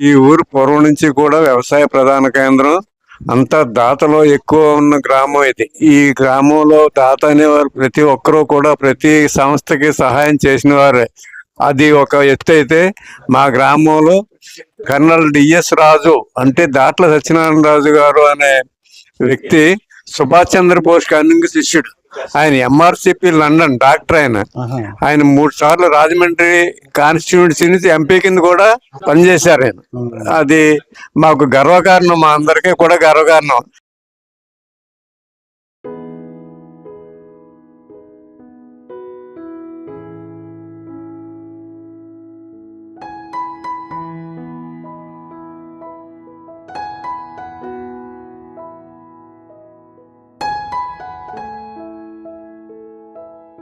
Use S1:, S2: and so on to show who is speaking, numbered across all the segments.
S1: ఈ ఊరు పూర్వం నుంచి కూడా వ్యవసాయ ప్రధాన కేంద్రం. అంతా దాతలో ఎక్కువ ఉన్న గ్రామం ఇది. ఈ గ్రామంలో దాత అనేవారు ప్రతి ఒక్కరూ కూడా ప్రతి సంస్థకి సహాయం చేసిన వారే అది ఒక ఎత్తు అయితే మా గ్రామంలో కర్నల్ డిఎస్ రాజు అంటే దాట్ల సత్యనారాయణ రాజు గారు అనే వ్యక్తి సుభాష్ చంద్రబోస్ కన్నింగ్ శిష్యుడు. ఆయన ఎంఆర్సిపి లండన్ డాక్టర్ ఆయన. ఆయన మూడు సార్లు రాజమండ్రి కాన్స్టిట్యూన్సీ ఎంపీ కింద కూడా పనిచేశారు ఆయన. అది మాకు గర్వకారణం మా అందరికీ కూడా గర్వకారణం.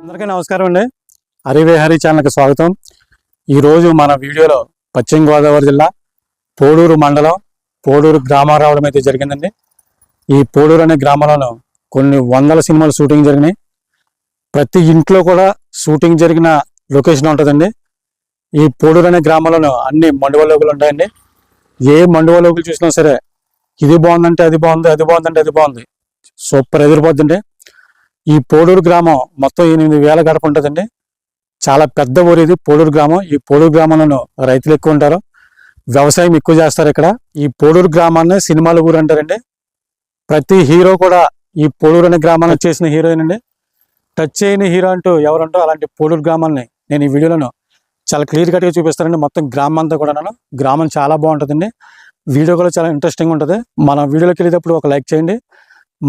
S2: అందరికీ నమస్కారం అండి. హరివేహరి ఛానల్కి స్వాగతం. ఈరోజు మన వీడియోలో పశ్చిమ గోదావరి జిల్లా పోడూరు మండలం పోడూరు గ్రామం రావడం అయితే జరిగిందండి. ఈ పోడూరు అనే గ్రామంలో కొన్ని వందల సినిమాలు షూటింగ్ జరిగినాయి. ప్రతి ఇంట్లో కూడా షూటింగ్ జరిగిన లొకేషన్ ఉంటుందండి. ఈ పోడూరు అనే గ్రామంలో అన్ని మండువలోకులు ఉంటాయండి. ఏ మండువలోకులు చూసినా సరే ఇది బాగుందంటే అది బాగుంది అది బాగుందంటే అది బాగుంది. సూపర్ ఎదిరిపోద్దండి. ఈ పోడూరు గ్రామం మొత్తం ఎనిమిది వేల గడప ఉంటుందండి. చాలా పెద్ద ఊరు ఇది పోడూరు గ్రామం. ఈ పోడూరు గ్రామంలో రైతులు ఎక్కువ ఉంటారు. వ్యవసాయం ఎక్కువ చేస్తారు ఇక్కడ. ఈ పోడూరు గ్రామాన్ని సినిమాల ఊరు అంటారండి. ప్రతి హీరో కూడా ఈ పోడూరు అనే గ్రామాన్ని చేసిన హీరోయిన్ అండి టచ్ చేయని హీరో అంటూ ఎవరంటో అలాంటి పోడూరు గ్రామాన్ని నేను ఈ వీడియోలను చాలా క్లియర్ కట్గా చూపిస్తానండి. మొత్తం గ్రామం అంతా కూడా గ్రామం చాలా బాగుంటుందండి. వీడియో కూడా చాలా ఇంట్రెస్టింగ్ ఉంటుంది. మన వీడియోలోకి వెళ్ళేటప్పుడు ఒక లైక్ చేయండి.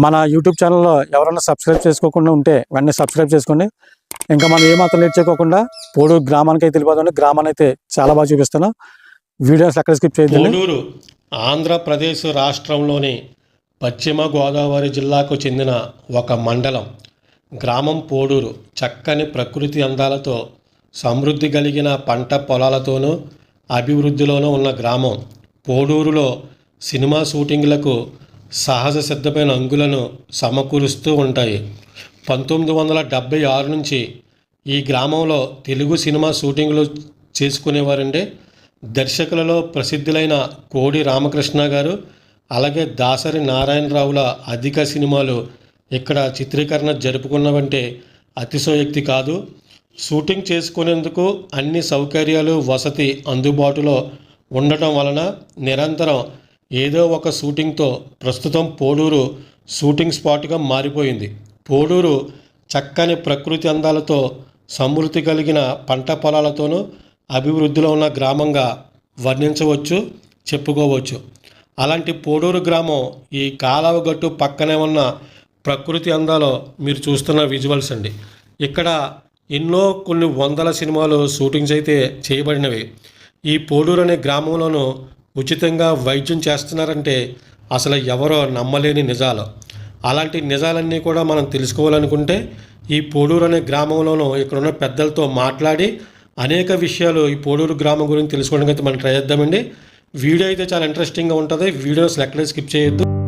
S2: మన యూట్యూబ్ ఛానల్లో ఎవరైనా సబ్స్క్రైబ్ చేసుకోకుండా ఉంటే వెంటనే సబ్స్క్రైబ్ చేసుకోండి. ఇంకా మనం ఏమాత్రం లేట్ చేయకోకుండా పోడు గ్రామానికి అయితే వెళ్ళిపోతుంది గ్రామాన్ని అయితే చాలా బాగా చూపిస్తున్నాం. వీడియోస్ ఎక్కడ స్కిప్ చేయొద్దండి.
S3: పోడూరు ఆంధ్రప్రదేశ్ రాష్ట్రంలోని పశ్చిమ గోదావరి జిల్లాకు చెందిన ఒక మండలం. గ్రామం పోడూరు. చక్కని ప్రకృతి అందాలతో సమృద్ధి కలిగిన పంట పొలాలతోనూ అభివృద్ధిలోనూ ఉన్న గ్రామం. పోడూరులో సినిమా షూటింగ్లకు సహజ సిద్ధమైన అంగులను సమకూరుస్తూ ఉంటాయి. పంతొమ్మిది వందల డెబ్భై ఆరు నుంచి ఈ గ్రామంలో తెలుగు సినిమా షూటింగ్లు చేసుకునేవారండి దర్శకులలో ప్రసిద్ధులైన కోడి రామకృష్ణ గారు అలాగే దాసరి నారాయణరావుల అధిక సినిమాలు ఇక్కడ చిత్రీకరణ జరుపుకున్నవంటే అతిశయోక్తి కాదు. షూటింగ్ చేసుకునేందుకు అన్ని సౌకర్యాలు వసతి అందుబాటులో ఉండటం వలన నిరంతరం ఏదో ఒక షూటింగ్తో ప్రస్తుతం పోడూరు షూటింగ్ స్పాట్గా మారిపోయింది. పోడూరు చక్కని ప్రకృతి అందాలతో సమృద్ధి కలిగిన పంట పొలాలతోనూ అభివృద్ధిలో ఉన్న గ్రామంగా వర్ణించవచ్చు చెప్పుకోవచ్చు. అలాంటి పోడూరు గ్రామం ఈ కాలవ గట్టు పక్కనే ఉన్న ప్రకృతి అందాలో మీరు చూస్తున్న విజువల్స్ అండి. ఇక్కడ ఎన్నో కొన్ని వందల సినిమాలు షూటింగ్స్ అయితే చేయబడినవి. ఈ పోడూరు అనే గ్రామంలోనూ ఉచితంగా వైద్యం చేస్తున్నారంటే అసలు ఎవరో నమ్మలేని నిజాలు. అలాంటి నిజాలన్నీ కూడా మనం తెలుసుకోవాలనుకుంటే ఈ పోడూరు అనే గ్రామంలోనూ ఇక్కడున్న పెద్దలతో మాట్లాడి అనేక విషయాలు ఈ పోడూరు గ్రామం గురించి తెలుసుకోవడానికి అయితే మనం ట్రై చేద్దామండి. వీడియో అయితే చాలా ఇంట్రెస్టింగ్గా ఉంటుంది. వీడియోస్ ఎక్కడ స్కిప్ చేయొద్దు.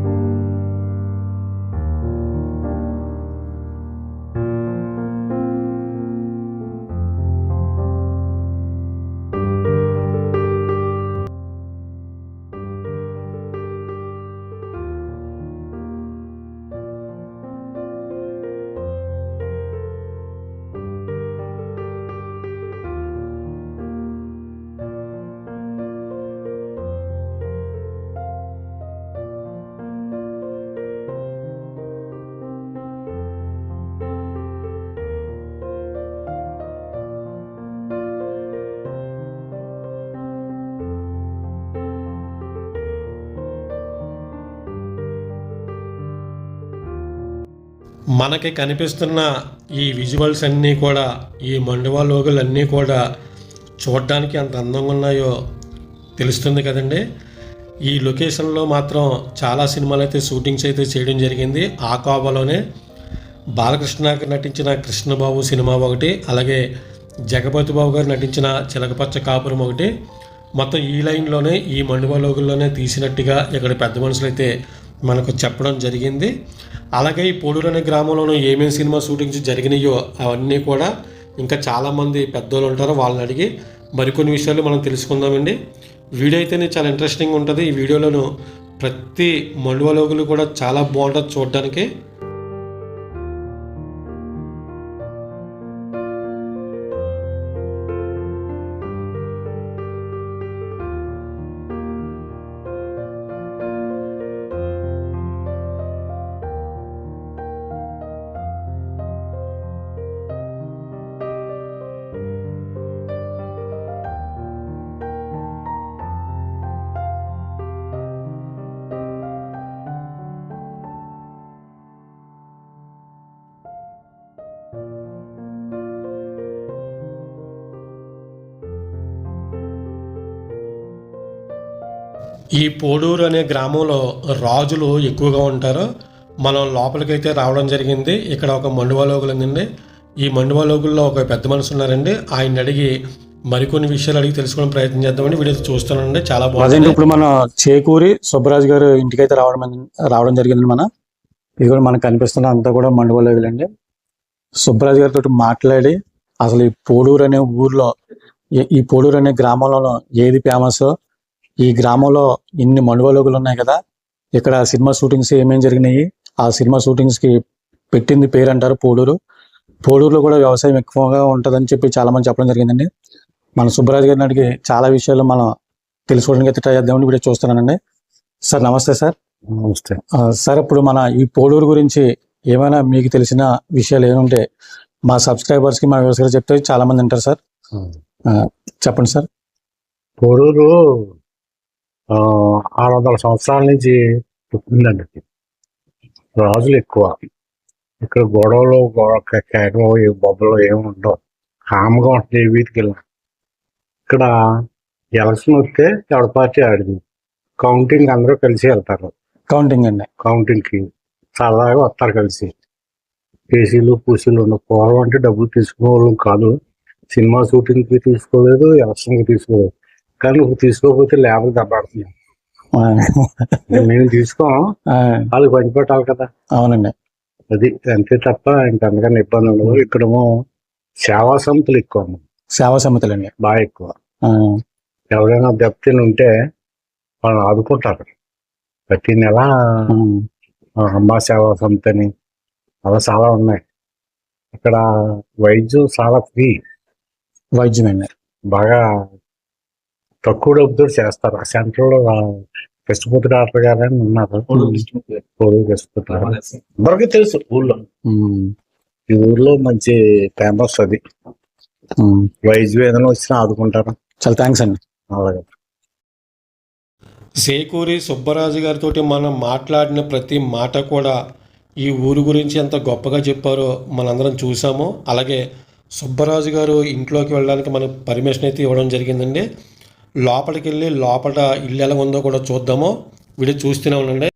S3: మనకి కనిపిస్తున్న ఈ విజువల్స్ అన్నీ కూడా ఈ మండువా లోగులు అన్నీ కూడా చూడడానికి ఎంత అందంగా ఉన్నాయో తెలుస్తుంది కదండి. ఈ లొకేషన్లో మాత్రం చాలా సినిమాలు అయితే షూటింగ్స్ అయితే చేయడం జరిగింది. ఆ కోవలోనే బాలకృష్ణ గారు నటించిన కృష్ణబాబు సినిమా ఒకటి అలాగే జగపతి బాబు గారు నటించిన చిలకపచ్చ కాపురం ఒకటి. మొత్తం ఈ లైన్లోనే ఈ మండువా లోగుల్లోనే తీసినట్టుగా ఇక్కడ పెద్ద మనుషులు అయితే మనకు చెప్పడం జరిగింది. అలాగే ఈ పోడూరు అనే గ్రామంలోనూ ఏమేమి సినిమా షూటింగ్స్ జరిగినాయో అవన్నీ కూడా ఇంకా చాలామంది పెద్దోళ్ళు ఉంటారు. వాళ్ళని అడిగి మరికొన్ని విషయాలు మనం తెలుసుకుందామండి. వీడియో అయితేనే చాలా ఇంట్రెస్టింగ్ ఉంటుంది. ఈ వీడియోలోను ప్రతి మండువలోగులు కూడా చాలా బాగుంటుంది చూడడానికి. ఈ పోడూరు అనే గ్రామంలో రాజులు ఎక్కువగా ఉంటారు. మనం లోపలికైతే రావడం జరిగింది. ఇక్కడ ఒక మండువాలోగులు ఉందండి. ఈ మండువాలోగుల్లో ఒక పెద్ద మనిషి ఉన్నారండి. ఆయన అడిగి మరికొన్ని విషయాలు అడిగి తెలుసుకోవడం ప్రయత్నం చేద్దామని వీడియో చూస్తానండి చాలా బాగుంది.
S2: ఇప్పుడు మన చేకూరి సుబ్బరాజు గారు ఇంటికైతే రావడం రావడం జరిగింది మన. ఇది కూడా మనకు కనిపిస్తున్న అంతా కూడా మండువలేగులండి సుబ్బరాజు గారితో మాట్లాడి అసలు ఈ పోడూరు అనే ఊర్లో ఈ- ఈ పోడూరు అనే గ్రామంలో ఏది ఫేమస్ ఈ గ్రామంలో ఇన్ని మండువలోగులు ఉన్నాయి కదా. ఇక్కడ సినిమా షూటింగ్స్ ఏమేమి జరిగినాయి? ఆ సినిమా షూటింగ్స్కి పెట్టింది పేరు అంటారు పోడూరు. పోడూరులో కూడా వ్యవసాయం ఎక్కువగా ఉంటుందని చెప్పి చాలా మంది చెప్పడం జరిగిందండి. మన సుబ్బరాజు గారిని అడిగి చాలా విషయాలు మనం తెలుసుకోవడానికి అయితే ట్రై చేద్దామని వీడియో చూస్తున్నానండి. సార్ నమస్తే సార్.
S1: నమస్తే.
S2: సార్ ఇప్పుడు మన ఈ పోడూరు గురించి ఏమైనా మీకు తెలిసిన విషయాలు ఏముంటే మా సబ్స్క్రైబర్స్కి మా వ్యవసాయ చెప్తే చాలా మంది ఉంటారు సార్ చెప్పండి సార్.
S4: పొడూరు ఆరు వందల సంవత్సరాల నుంచి ఉందండి రాజులు ఎక్కువ. ఇక్కడ గొడవలు గొడవ ఏ బొబ్బలు ఏమి ఉండవు. కామ్గా ఉంటుంది ఏ వీధికి వెళ్ళినా ఇక్కడ ఎలక్షన్ వస్తే ఎవరి పార్టీ ఆడింది? కౌంటింగ్ అందరూ కలిసి వెళ్తారు.
S2: కౌంటింగ్ అండి.
S4: కౌంటింగ్కి సరదాగా వస్తారు కలిసి. కేసీలు పూసీలు ఉన్న పూర్వం అంటే డబ్బులు తీసుకునే వాళ్ళు కాదు. సినిమా షూటింగ్కి తీసుకోలేదు ఎలక్షన్కి తీసుకోలేదు. కానీ నువ్వు తీసుకోకపోతే ల్యాబ్ దెబ్బడుతుంది
S2: ఆ,
S4: మేము తీసుకోం వాళ్ళకి పంచిపెట్టాలి కదా.
S2: అవునండి.
S4: అది అంతే తప్ప ఇంకా అందుకని ఇబ్బంది ఉండదు. ఇక్కడేమో సేవా సంస్థలు ఎక్కువ.
S2: సేవా సమితులండి
S4: బాగా ఎక్కువ. ఎవరైనా దెబ్బతిని ఉంటే వాళ్ళని ఆదుకుంటారు. ప్రతి నెల అమ్మ సేవా సంస్థ అని అలా చాలా ఉన్నాయి. ఇక్కడ వైద్యం చాలా ఫ్రీ.
S2: వైద్యం అండి.
S4: బాగా తక్కువ డబ్బుతో చేస్తారు. ఆ సెంటర్లో కృష్ణపూర్తి డాక్టర్ గారు. అని ఉన్నారు అందరికీ తెలుసు ఊళ్ళో. ఈ ఊర్లో మంచి ఫేమస్ అది. వైద్యం ఏదైనా వచ్చినా ఆదుకుంటారు?
S2: చాలా థ్యాంక్స్ అండి.
S4: అలాగే.
S3: సేకూరి సుబ్బరాజు గారితో మనం మాట్లాడిన ప్రతి మాట కూడా ఈ ఊరు గురించి ఎంత గొప్పగా చెప్పారో మనందరం చూసాము. అలాగే సుబ్బరాజు గారు ఇంట్లోకి వెళ్ళడానికి మనకు పర్మిషన్ అయితే ఇవ్వడం జరిగిందండి. లోపలికి వెళ్ళి లోపల ఇల్లు ఎలా ఉందో కూడా చూద్దాము. వీడియో చూస్తూనే ఉండండి.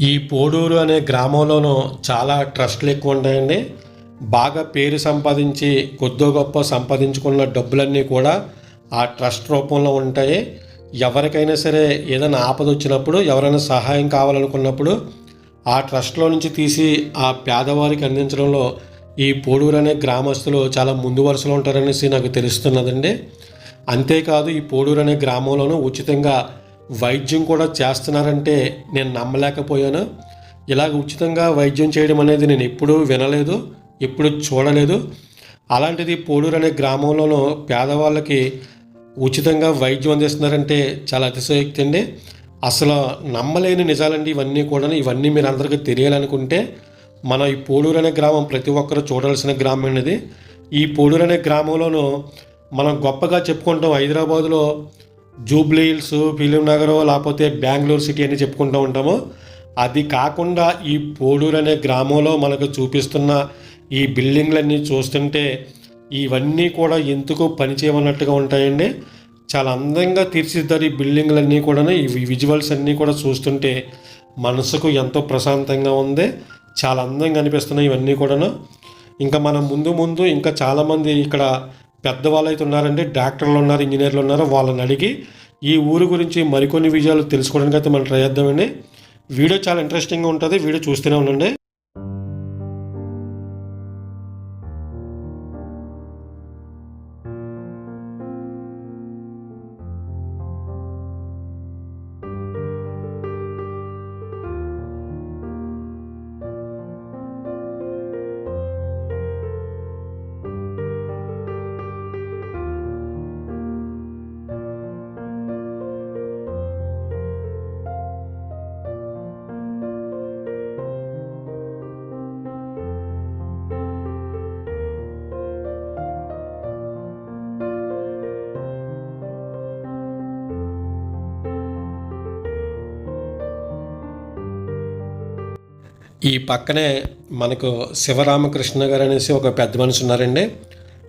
S3: ఈ పోడూరు అనే గ్రామంలోనూ చాలా ట్రస్ట్లు ఎక్కువ ఉంటాయండి బాగా పేరు సంపాదించి కొద్దో గొప్ప సంపాదించుకున్న డబ్బులన్నీ కూడా ఆ ట్రస్ట్ రూపంలో ఉంటాయి. ఎవరికైనా సరే ఏదైనా ఆపద వచ్చినప్పుడు ఎవరైనా సహాయం కావాలనుకున్నప్పుడు ఆ ట్రస్ట్లో నుంచి తీసి ఆ పేదవారికి అందించడంలో ఈ పోడూరు అనే గ్రామస్తులు చాలా ముందు వరుసలో ఉంటారనేసి నాకు తెలుస్తున్నదండి. అంతేకాదు ఈ పోడూరు అనే గ్రామంలోనూ ఉచితంగా వైద్యం కూడా చేస్తున్నారంటే నేను నమ్మలేకపోయాను. ఇలాగ ఉచితంగా వైద్యం చేయడం అనేది నేను ఎప్పుడూ వినలేదు ఎప్పుడు చూడలేదు. అలాంటిది పోడూరు అనే గ్రామంలోనూ పేదవాళ్ళకి ఉచితంగా వైద్యం అందిస్తున్నారంటే చాలా అతిశయోక్తి అండి. అసలు నమ్మలేని నిజాలండి ఇవన్నీ కూడా ఇవన్నీ మీరు అందరికీ తెలియాలనుకుంటే మన ఈ పోడూరు అనే గ్రామం ప్రతి ఒక్కరూ చూడాల్సిన గ్రామం అనేది ఈ పోడూరు అనే గ్రామంలోనూ మనం గొప్పగా చెప్పుకుంటాం హైదరాబాదులో జూబ్లీ హిల్స్ ఫిలిం నగర్ లేకపోతే బెంగళూరు సిటీ అని చెప్పుకుంటూ ఉంటాము. అది కాకుండా ఈ పోడూరు అనే గ్రామంలో మనకు చూపిస్తున్న ఈ బిల్డింగ్లన్నీ చూస్తుంటే ఇవన్నీ కూడా ఎందుకు పనిచేయమన్నట్టుగా ఉంటాయండి. చాలా అందంగా తీర్చిదిద్దారు ఈ బిల్డింగ్లన్నీ కూడా ఈ విజువల్స్ అన్నీ కూడా చూస్తుంటే మనసుకు ఎంతో ప్రశాంతంగా ఉంది. చాలా అందంగా అనిపిస్తున్నాయి ఇవన్నీ కూడాను. ఇంకా మనం ముందు ముందు ఇంకా చాలామంది ఇక్కడ పెద్దవాళ్ళు అయితే ఉన్నారండి డాక్టర్లు ఉన్నారు ఇంజనీర్లు ఉన్నారు వాళ్ళని అడిగి ఈ ఊరు గురించి మరికొన్ని విజయాలు తెలుసుకోవడానికి అయితే మనం ట్రై చేద్దామండి. వీడియో చాలా ఇంట్రెస్టింగ్గా ఉంటుంది వీడియో చూస్తూనే ఉండండి. ఈ పక్కనే మనకు శివరామకృష్ణ గారు అనేసి ఒక పెద్ద మనిషి ఉన్నారండి.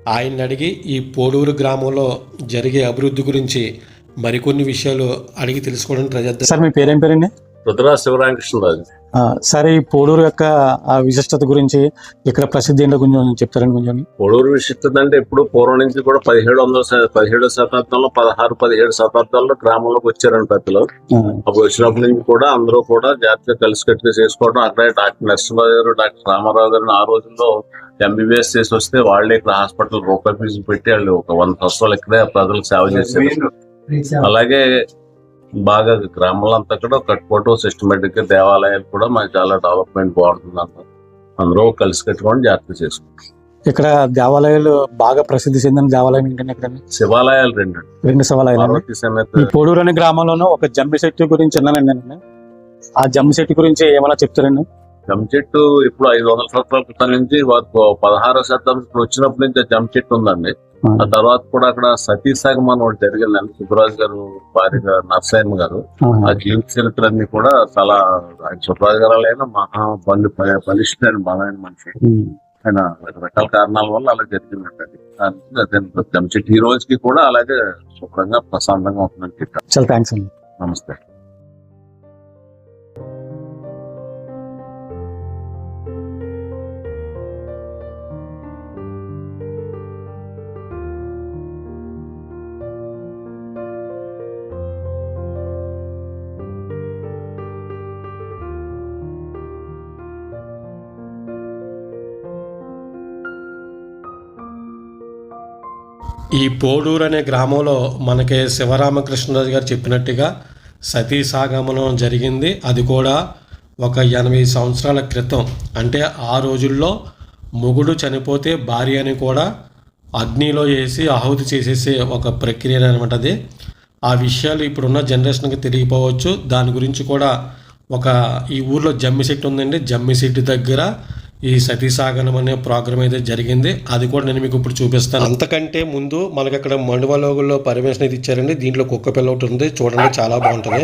S3: ఆయన్ని అడిగి ఈ పోడూరు గ్రామంలో జరిగే అభివృద్ధి గురించి మరికొన్ని విషయాలు అడిగి తెలుసుకోవడానికి ట్రై చేద్దాం.
S2: సార్ మీ పేరేం పేరండి?
S5: రుద్రా శివరామకృష్ణరాజు.
S2: సార్ ఈ పోడూరు యొక్క ఆ విశిష్టత గురించి ఇక్కడ ప్రసిద్ధి ఏంటో కొంచెం చెప్తారండి కొంచెం.
S5: పొడూరు విశిష్టత అంటే ఇప్పుడు పూర్వం నుంచి కూడా పదిహేడు వందల పదిహేడో శతాబ్దంలో పదహారు పదిహేడు శతాబ్దాల్లో గ్రామంలోకి వచ్చారండి పెద్దలు. అప్పుడు వచ్చినప్పటి నుంచి కూడా అందరూ కూడా జాతీయ కలిసికట్టుగా చేసుకోవడం అక్కడే డాక్టర్ నరసింహరావు గారు డాక్టర్ రామారావు గారు ఆ రోజుల్లో ఎంబీబీఎస్ చేసి వస్తే వాళ్ళే ఇక్కడ హాస్పిటల్ రూపాయి ఫీజు పెట్టి వాళ్ళు ఒక వంద సంవత్సరాలు ఇక్కడే ప్రజలకు సేవ చేశారు. అలాగే బాగా గ్రామంలో అంతా కూడా కట్టుకోవటం సిస్టమేటిక్గా దేవాలయాలు కూడా మనకి చాలా డెవలప్మెంట్ బాగుంటుంది అంటారు అందరూ కలిసి కట్టుకొని జాగ్రత్త చేసుకుంటాం.
S2: ఇక్కడ దేవాలయాలు బాగా ప్రసిద్ధి చెందిన దేవాలయం ఏంటంటే ఇక్కడ?
S5: శివాలయాలు రెండు.
S2: రెండు శివాలయాలు. పోడూరు అనే గ్రామంలోనూ ఒక జమ్మి చెట్టు గురించి విన్నానండి నేను. ఆ జమ్మి చెట్టు గురించి ఏమైనా చెప్తారండి?
S5: జమ్ చెట్టు ఇప్పుడు ఐదు వందల సంవత్సరాల క్రితం నుంచి వారు పదహారో శతాబ్దం వచ్చినప్పటి నుంచి జమ్ చెట్టు ఉందండి. ఆ తర్వాత కూడా అక్కడ సతీసాగం అని ఒకటి జరిగిందండి సుబ్బరాజు గారు భార్య నరసాయమ్మ గారు. ఆ జీవిత చరిత్ర అన్ని కూడా చాలా ఆయన సుబ్బరాజు గారు అయినా మహా బలి బలిష్ఠమైన బలమైన మనిషి. ఆయన రకరకాల కారణాల వల్ల అలా జరిగిందండి అది. ఈ రోజుకి కూడా అలాగే శుభ్రంగా ప్రశాంతంగా ఉంటుందని చెట్టు
S2: చాలా థ్యాంక్స్ అండి.
S5: నమస్తే.
S3: ఈ పోడూరు అనే గ్రామంలో మనకి శివరామకృష్ణరాజు గారు చెప్పినట్టుగా సతీ సాగమనం జరిగింది. అది కూడా ఒక ఎనభై సంవత్సరాల క్రితం. అంటే ఆ రోజుల్లో మొగుడు చనిపోతే భార్య అని కూడా అగ్నిలో వేసి ఆహుతి చేసేసే ఒక ప్రక్రియ అనమాట అది. ఆ విషయాలు ఇప్పుడున్న జనరేషన్కి తెలియపోవచ్చు దాని గురించి కూడా ఒక ఈ ఊర్లో జమ్మిశెట్టు ఉందండి. జమ్మిశెట్టు దగ్గర ఈ సతీసాగనం అనే ప్రోగ్రామ్ అయితే జరిగింది. అది కూడా నేను మీకు ఇప్పుడు చూపిస్తాను. అంతకంటే ముందు మనకి అక్కడ మండువ లోగుల్లో పర్మిషన్ అయితే ఇచ్చారండి. దీంట్లో కుక్క పిల్ల ఒకటి ఉంది. చూడండి చాలా బాగుంటుంది.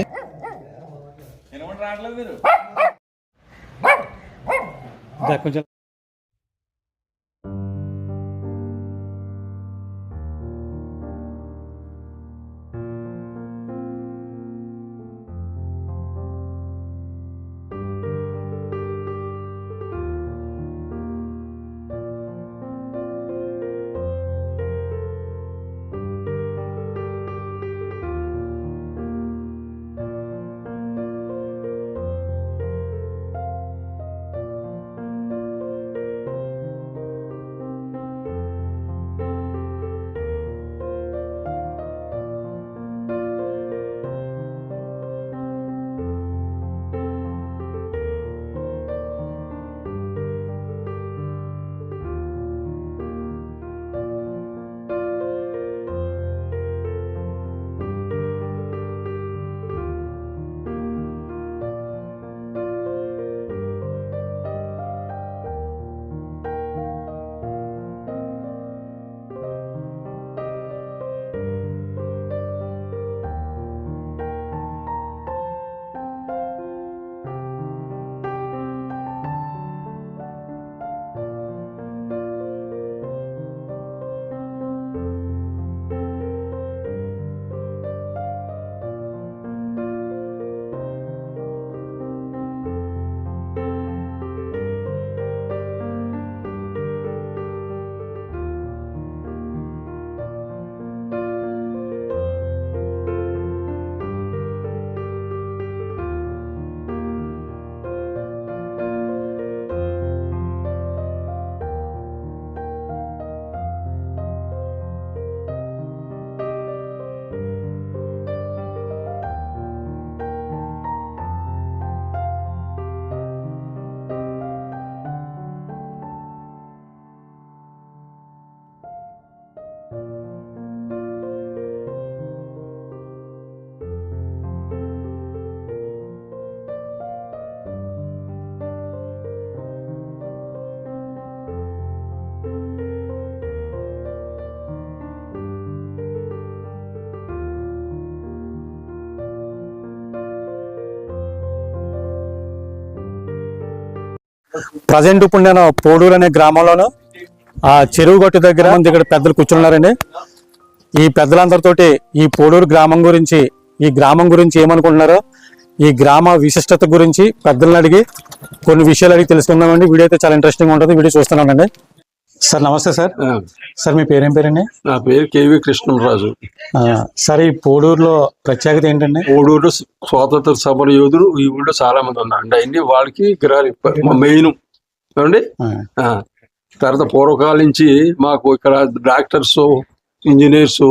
S2: కొంచెం ప్రజెంట్ ఇప్పుడు నేను పోడూరు అనే గ్రామంలోను ఆ చెరువు గట్టు దగ్గర మంది ఇక్కడ పెద్దలు కూర్చున్నారండి. ఈ పెద్దలందరితోటి ఈ పోడూరు గ్రామం గురించి ఈ గ్రామం గురించి ఏమనుకుంటున్నారో ఈ గ్రామ విశిష్టత గురించి పెద్దలను అడిగి కొన్ని విషయాలు అడిగి తెలుసుకుందామండి. వీడియో అయితే చాలా ఇంట్రెస్టింగ్ ఉంటుంది. వీడియో చూస్తున్నానండి. సార్ నమస్తే సార్. సార్ మీ పేరేం పేరండి?
S6: నా పేరు కేవి కృష్ణరాజు.
S2: సార్ ఈ పోడూరులో ప్రత్యేకత ఏంటండి?
S6: ఓడూరు స్వాతంత్ర సమర యోధులు ఈ ఊళ్ళో చాలా మంది ఉన్నారండి వాళ్ళకి విగ్రహాలు మెయిన్.
S2: ఆ,
S6: తర్వాత పూర్వకాలం నుంచి మాకు ఇక్కడ డాక్టర్స్ ఇంజనీర్స్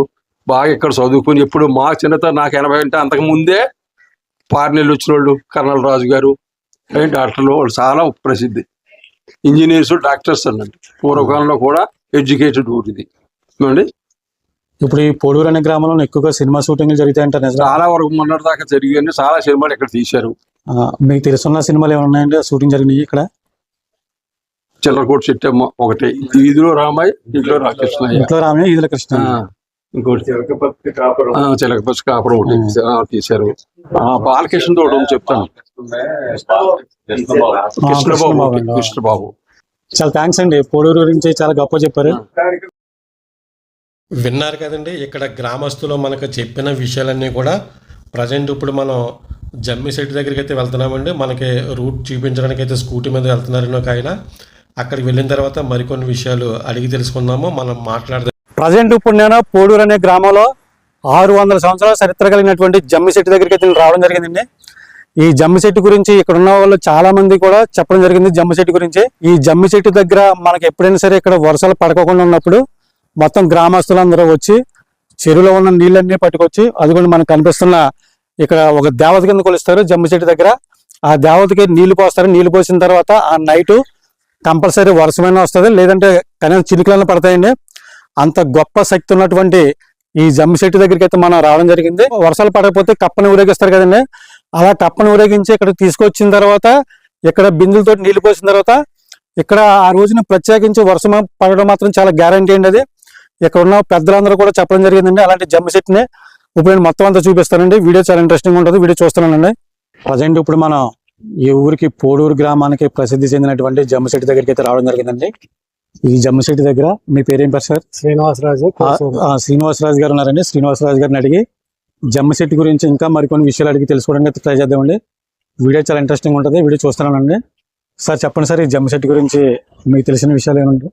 S6: బాగా ఇక్కడ చదువుకుని ఎప్పుడు మా చిన్నత నాకు ఎనభై అంటే అంతకు ముందే పార్నెల్లు వచ్చిన వాళ్ళు కర్నల్ రాజు గారు డాక్టర్లు వాళ్ళు చాలా ప్రసిద్ధి. ఇంజనీర్స్ డాక్టర్స్ అన్నట్టు. పూర్వకాలంలో కూడా ఎడ్యుకేటెడ్ ఊరు ఇది. ఏమండి?
S2: ఇప్పుడు ఈ పోడూరు అనే గ్రామంలో ఎక్కువగా సినిమా షూటింగ్లు జరుగుతాయంటారు నిజమా?
S6: చాలా వరకు మొన్నటి దాకా జరిగాయి చాలా సినిమాలు ఇక్కడ తీశారు.
S2: మీకు తెలుసున్న సినిమాలు ఏమైనా ఉన్నాయండి? షూటింగ్ జరిగినాయి ఇక్కడ?
S6: చిల్లరకోట చెట్టమ్మ ఒకటి. వీధిలో రామాయ్ ఇంట్లో రాకృష్ణయ్య
S2: ఇంట్లో రామయ్య ఈదుల కృష్ణ
S6: ఇంకోటి చిలకపచ్చి కాపురం. ఒకటి ఆ, తీశారు. బాలకృష్ణ తోడు చెప్తాను.
S3: కృష్ణబాబు.
S2: చాలా థ్యాంక్స్ అండి. పోడూరు గురించి చాలా గొప్ప చెప్పారు.
S3: విన్నారు కదండి ఇక్కడ గ్రామస్తులు మనకు చెప్పిన విషయాలన్నీ కూడా ప్రజెంట్ ఇప్పుడు మనం జమ్మి సెట్ దగ్గరికి అయితే వెళ్తున్నామండి. మనకి రూట్ చూపించడానికి అయితే స్కూటీ మీద వెళ్తున్నారు ఒక ఆయన. అక్కడికి వెళ్ళిన తర్వాత మరికొన్ని విషయాలు అడిగి తెలుసుకుందాము. మనం మాట్లాడదాం.
S2: ప్రజెంట్ ఇప్పుడు నేను పోడూరు అనే గ్రామంలో ఆరు వందల సంవత్సరాల చరిత్ర కలిగినటువంటి జమ్మి చెట్టు దగ్గరికి అయితే నేను రావడం జరిగిందండి. ఈ జమ్మి చెట్టు గురించి ఇక్కడ ఉన్న వాళ్ళు చాలా మంది కూడా చెప్పడం జరిగింది జమ్మి చెట్టు గురించి. ఈ జమ్మి చెట్టు దగ్గర మనకి ఎప్పుడైనా సరే ఇక్కడ వర్షాలు పడకోకుండా ఉన్నప్పుడు మొత్తం గ్రామస్తులందరూ వచ్చి చెరువులో ఉన్న నీళ్ళన్నీ పట్టుకొచ్చి అదిగోండి మనకు కనిపిస్తున్న ఇక్కడ ఒక దేవత కింద కొలుస్తారు జమ్మి చెట్టు దగ్గర. ఆ దేవతకి నీళ్ళు పోస్తారు. నీళ్ళు పోసిన తర్వాత ఆ నైట్ కంపల్సరీ వర్షమైనా వస్తుంది. లేదంటే కనీసం చినుకులైనా పడతాయండి. అంత గొప్ప శక్తి ఉన్నటువంటి ఈ జమ్మిశెట్టి దగ్గరికి అయితే మనం రావడం జరిగింది. వర్షాలు పడకపోతే కప్పని ఊరేగిస్తారు కదండి. అలా కప్పని ఊరేగించి ఇక్కడ తీసుకొచ్చిన తర్వాత ఇక్కడ బిందులతో నీళ్ళు పోసిన తర్వాత ఇక్కడ ఆ రోజున ప్రత్యేకించి వర్షం పడడం మాత్రం చాలా గ్యారంటీ అండి అది. ఇక్కడ ఉన్న పెద్దలందరూ కూడా చెప్పడం జరిగిందండి అలాంటి జమ్మిశెట్టిని ఇప్పుడు నేను మొత్తం అంతా చూపిస్తానండి. వీడియో చాలా ఇంట్రెస్టింగ్ ఉంటుంది. వీడియో చూస్తున్నానండి. ప్రజెంట్ ఇప్పుడు మనం ఈ ఊరికి పోడూరు గ్రామానికి ప్రసిద్ధి చెందినటువంటి జమ్మిశెట్టి దగ్గరికి అయితే రావడం జరిగిందండి. ఈ జమ్మి చెట్టు దగ్గర మీ పేరేం పేరు సార్?
S4: శ్రీనివాసరాజు
S2: శ్రీనివాసరాజు గారు ఉన్నారండి. శ్రీనివాసరాజు గారిని అడిగి జమ్మి చెట్టు గురించి ఇంకా మరికొన్ని విషయాలు అడిగి తెలుసుకోవడానికి అయితే ట్రై చేద్దామండి. వీడియో చాలా ఇంట్రెస్టింగ్ ఉంటుంది. వీడియో చూస్తున్నానండి. సార్ చెప్పండి సార్ ఈ జమ్మి చెట్టు గురించి మీకు తెలిసిన విషయాలు ఏమంటారు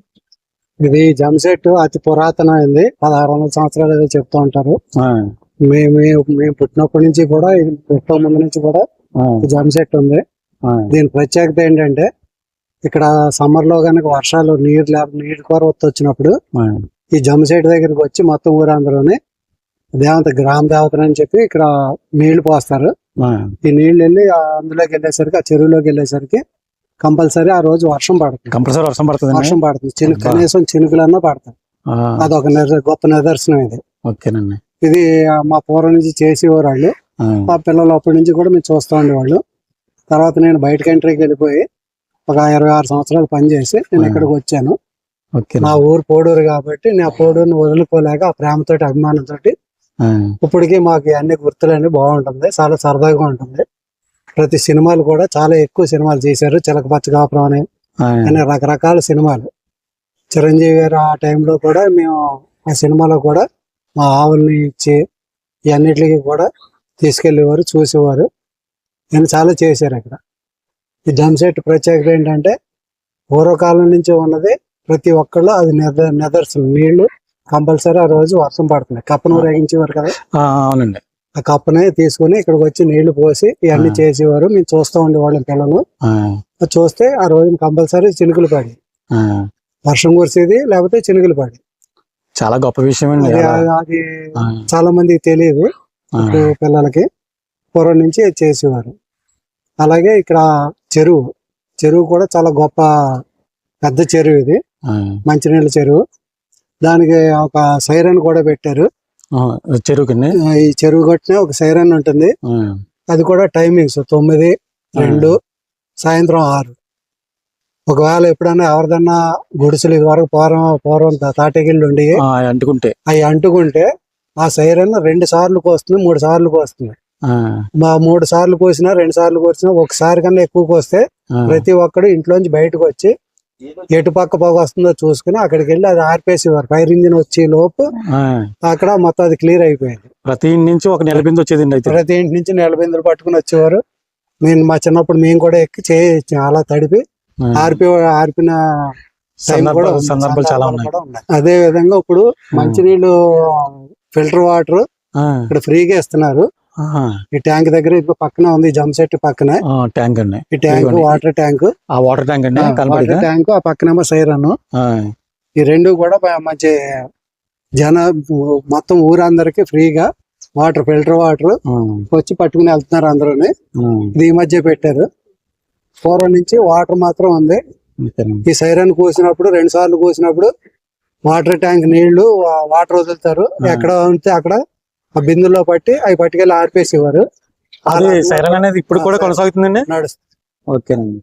S7: ఇది జంసెట్ అతి పురాతనమైంది. పదహారు వందల సంవత్సరాలు ఏదో చెప్తూ ఉంటారు. మేము మేము పుట్టినప్పటి నుంచి కూడా ఇది పుట్టక ముందు నుంచి కూడా జంసెట్ ఉంది. దీని ప్రత్యేకత ఏంటంటే ఇక్కడ సమ్మర్లో కనుక వర్షాలు నీరు లేక నీరు కొరత వచ్చినప్పుడు ఈ జంసెట్ దగ్గరికి వచ్చి మొత్తం ఊరందరూని దేవత గ్రామ దేవతలు అని చెప్పి ఇక్కడ నీళ్ళు పోస్తారు. ఈ నీళ్ళు వెళ్ళి అందులోకి వెళ్ళేసరికి ఆ చెరువులోకి వెళ్ళేసరికి కంపల్సరీ ఆ రోజు వర్షం పడుతుంది.
S2: కంపల్సరీ వర్షం పడుతుంది
S7: వర్షం పడుతుంది. చినుకు. కనీసం చినుకులన్నా పడతాయి. అదొక గొప్ప నిదర్శనం ఇది.
S2: ఓకేనండి.
S7: ఇది మా పూర్వం నుంచి చేసేవాళ్ళు
S2: ఆ,
S7: మా పిల్లలు అప్పటి నుంచి కూడా మేము చూస్తూ ఉండేవాళ్ళు. తర్వాత నేను బయట కంట్రీకి వెళ్ళిపోయి ఒక ఇరవై ఆరు సంవత్సరాలు పనిచేసి నేను. ఇక్కడికి వచ్చాను. నా ఊరు పోడూరు కాబట్టి నేను ఆ పోడూరుని వదులుకోలేక ఆ ప్రేమతోటి అభిమానంతో ఇప్పటికీ మాకు అన్ని గుర్తులన్నీ బాగుంటుంది. చాలా సరదాగా ఉంటుంది. ప్రతి సినిమాలు కూడా చాలా ఎక్కువ సినిమాలు చేశారు. చిలక కాపురం అని అనే రకరకాల సినిమాలు. చిరంజీవి గారు ఆ టైంలో కూడా మేము ఆ సినిమాలో కూడా మా ఆవుల్ని ఇచ్చి ఇవన్నిటికి కూడా తీసుకెళ్ళేవారు చూసేవారు. నేను చాలా చేశారు అక్కడ. ఈ డ్రమ్ సెట్ ప్రత్యేకత ఏంటంటే పూర్వకాలం నుంచి ఉన్నది ప్రతి ఒక్కళ్ళు అది నిద నిదర్శనం. నీళ్ళు కంపల్సరీ ఆ రోజు వర్షం పడుతుంది. కప్పను ఊరేగించేవారు కదా?
S2: ఆ, అవునండి.
S7: ఆ కప్పనే తీసుకుని ఇక్కడికి వచ్చి నీళ్ళు పోసి ఇవన్నీ
S2: ఆ.
S7: చేసేవారు. మేము చూస్తూ ఉండేవాళ్ళం పిల్లలు.
S2: ఆ,
S7: అది చూస్తే ఆ రోజు కంపల్సరీ చినుకులు పడి.
S2: ఆ,
S7: వర్షం కురిసేది లేకపోతే చినుకులు పడి.
S2: చాలా గొప్ప విషయం అండి
S7: అది అది
S2: ఆ,
S7: చాలా మందికి తెలియదు.
S2: ఆ,
S7: ఇప్పుడు పిల్లలకి పూర్వం నుంచి అది చేసేవారు. అలాగే ఇక్కడ చెరువు. చెరువు కూడా చాలా గొప్ప పెద్ద చెరువు ఇది. మంచినీళ్ళ చెరువు. దానికి ఒక సైరన్ కూడా పెట్టారు.
S2: ఆ,
S7: ఈ చెరువు కట్టిన ఒక సైరన్ ఉంటుంది. అది కూడా టైమింగ్స్ తొమ్మిది రెండు సాయంత్రం ఆరు. ఒకవేళ ఎప్పుడైనా ఎవరిదన్నా గుడిసెలు ఇది వరకు పూర్వం పూర్వం తాటగిళ్ళు ఉండి
S2: అంటుకుంటే.
S7: అవి అంటుకుంటే ఆ సైరన్ రెండు సార్లు వస్తుంది మూడు సార్లు వస్తుంది
S2: ఆ,
S7: మా మూడు సార్లు కోసినా రెండు సార్లు కోసినా ఒకసారి కన్నా ఎక్కువ కోస్తే ప్రతి ఒక్కడు ఇంట్లోంచి బయటకు వచ్చి ఎటు పక్క పొగ వస్తుందో చూసుకుని అక్కడికి వెళ్ళి అది ఆర్పేసేవారు ఫైర్ ఇంజిన్ వచ్చే లోపు. అక్కడ మొత్తం అది క్లియర్ అయిపోయింది.
S2: ప్రతి ఇంటి నుంచి ఒక నెల బిందు వచ్చేదండి అయితే.
S7: ప్రతి ఇంటి నుంచి నెల బిందులు పట్టుకుని వచ్చేవారు. నేను మా చిన్నప్పుడు మేము కూడా ఎక్కి చేయి అలా తడిపి. ఆర్పి ఆర్పిన
S2: సందర్భాలు- చాలా ఉన్నాయి.
S7: అదే విధంగా ఇప్పుడు మంచినీళ్ళు ఫిల్టర్ వాటర్ ఇక్కడ ఫ్రీగా ఇస్తున్నారు. ఈ ట్యాంక్ దగ్గర ఇప్పుడు పక్కన ఉంది జమ్ సెట్ పక్కన.
S2: ట్యాంక్ అండి.
S7: ఈ ట్యాంక్. Water tank.
S2: ఆ వాటర్ ట్యాంక్ అండి
S7: వాటర్ ట్యాంక్ ఆ పక్కనేమో సైరన్. ఈ రెండు కూడా మంచి జన మొత్తం ఊరందరికి ఫ్రీగా వాటర్ ఫిల్టర్ వాటర్ వచ్చి పట్టుకుని వెళ్తున్నారు ఇది ఈ మధ్య పెట్టారు. పూర్వం నుంచి వాటర్ మాత్రం ఉంది. ఈ సైరన్ కోసినప్పుడు రెండు సార్లు కోసినప్పుడు వాటర్ ట్యాంక్ నీళ్ళు వాటర్ వదులుతారు. ఎక్కడ ఉంటే అక్కడ ఆ బిందులో పట్టి అవి పట్టుకెళ్ళి ఆర్పేసేవారు.
S2: అదే సైరన్ అనేది ఇప్పుడు కూడా కొనసాగుతుందండి?
S7: నడుస్తుంది
S2: ఓకేనండి.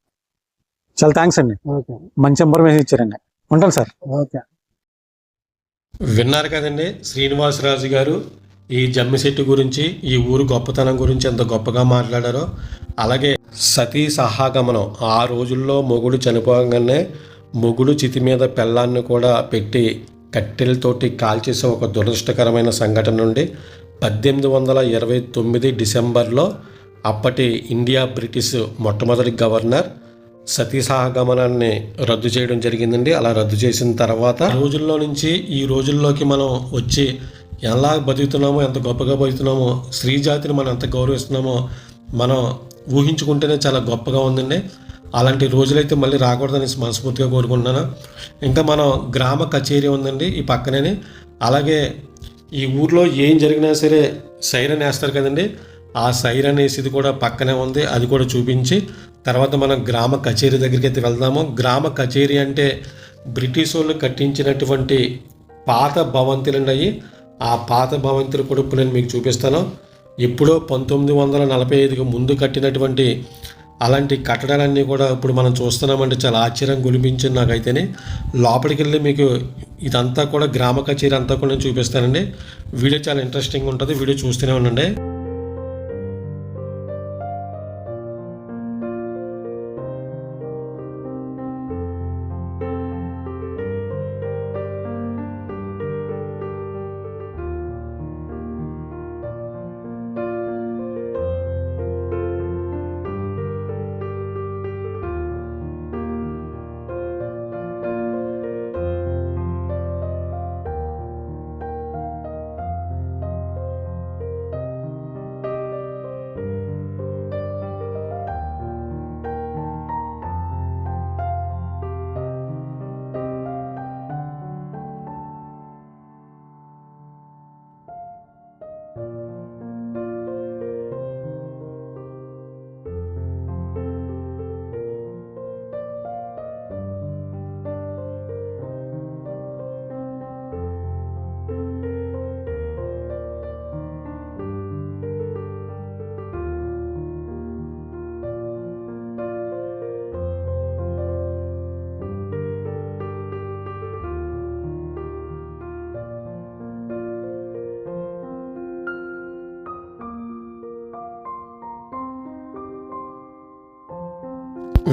S2: చాలా థ్యాంక్స్ అండి.
S7: ఓకే.
S2: మంచి ఇన్ఫర్మేషన్ ఇచ్చారండి. ఉంటాను సార్.
S7: ఓకే.
S3: విన్నారు కదండి శ్రీనివాసరాజు గారు ఈ జమ్మి చెట్టు గురించి ఈ ఊరు గొప్పతనం గురించి ఎంత గొప్పగా మాట్లాడారో అలాగే సతీ సహాగమనం ఆ రోజుల్లో మొగుడు చనిపోగానే మొగుడు చితి మీద పెళ్ళాన్ని కూడా పెట్టి కట్టెలతోటి కాల్చేసే ఒక దురదృష్టకరమైన సంఘటన నుండి పద్దెనిమిది వందల ఇరవై తొమ్మిది డిసెంబర్లో అప్పటి ఇండియా బ్రిటిష్ మొట్టమొదటి గవర్నర్ సతీసహగమనాన్ని రద్దు చేయడం జరిగిందండి. అలా రద్దు చేసిన తర్వాత రోజుల్లో నుంచి ఈ రోజుల్లోకి మనం వచ్చి ఎలా బతుకుతున్నామో ఎంత గొప్పగా బతుకుతున్నామో స్త్రీ జాతిని మనం ఎంత గౌరవిస్తున్నామో మనం ఊహించుకుంటేనే చాలా గొప్పగా ఉందండి. అలాంటి రోజులైతే మళ్ళీ రాకూడదని మనస్ఫూర్తిగా కోరుకుంటున్నాను. ఇంకా మనం గ్రామ కచేరీ ఉందండి ఈ పక్కనే అలాగే ఈ ఊర్లో ఏం జరిగినా సరే సైరన్ వేస్తారు కదండి. ఆ సైరన్ వేసేది కూడా పక్కనే ఉంది. అది కూడా చూపించి తర్వాత మనం గ్రామ కచేరీ దగ్గరికి అయితే వెళ్దాము. గ్రామ కచేరీ అంటే బ్రిటిష్ వాళ్ళు కట్టించినటువంటి పాత భవంతులు ఉన్నాయి. ఆ పాత భవంతులు కూడా ఇప్పుడు నేను మీకు చూపిస్తాను. ఎప్పుడో పంతొమ్మిది వందల నలభై ఐదుకి ముందు కట్టినటువంటి అలాంటి కట్టడాలన్నీ కూడా ఇప్పుడు మనం చూస్తున్నామంటే చాలా ఆశ్చర్యం గురిపించింది నాకైతేనే. లోపలికి వెళ్ళి మీకు ఇదంతా కూడా గ్రామ కచేరీ అంతా కూడా నేను చూపిస్తానండి. వీడియో చాలా ఇంట్రెస్టింగ్ ఉంటుంది. వీడియో చూస్తూనే ఉండండి.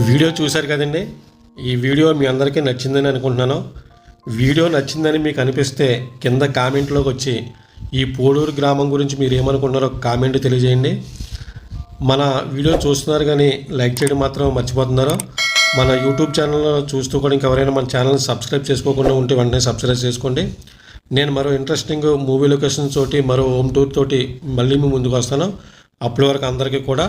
S3: వీడియో చూశారు కదండి? ఈ వీడియో మీ అందరికీ నచ్చిందని అనుకుంటున్నాను. వీడియో నచ్చిందని మీకు అనిపిస్తే కింద కామెంట్లోకి వచ్చి ఈ పోడూరు గ్రామం గురించి మీరు ఏమనుకుంటున్నారో కామెంట్ తెలియజేయండి. మన వీడియో చూస్తున్నారు కానీ లైక్ చేయడం మాత్రం మర్చిపోతున్నారు. మన యూట్యూబ్ ఛానల్లో చూస్తూ కూడా ఇంకెవరైనా మన ఛానల్ని సబ్స్క్రైబ్ చేసుకోకుండా ఉంటే వెంటనే సబ్స్క్రైబ్ చేసుకోండి. నేను మరో ఇంట్రెస్టింగ్ మూవీ లొకేషన్ తోటి మరో హోమ్ టూర్ తోటి మళ్ళీ మీ ముందుకు వస్తాను. అప్పటి వరకు అందరికీ కూడా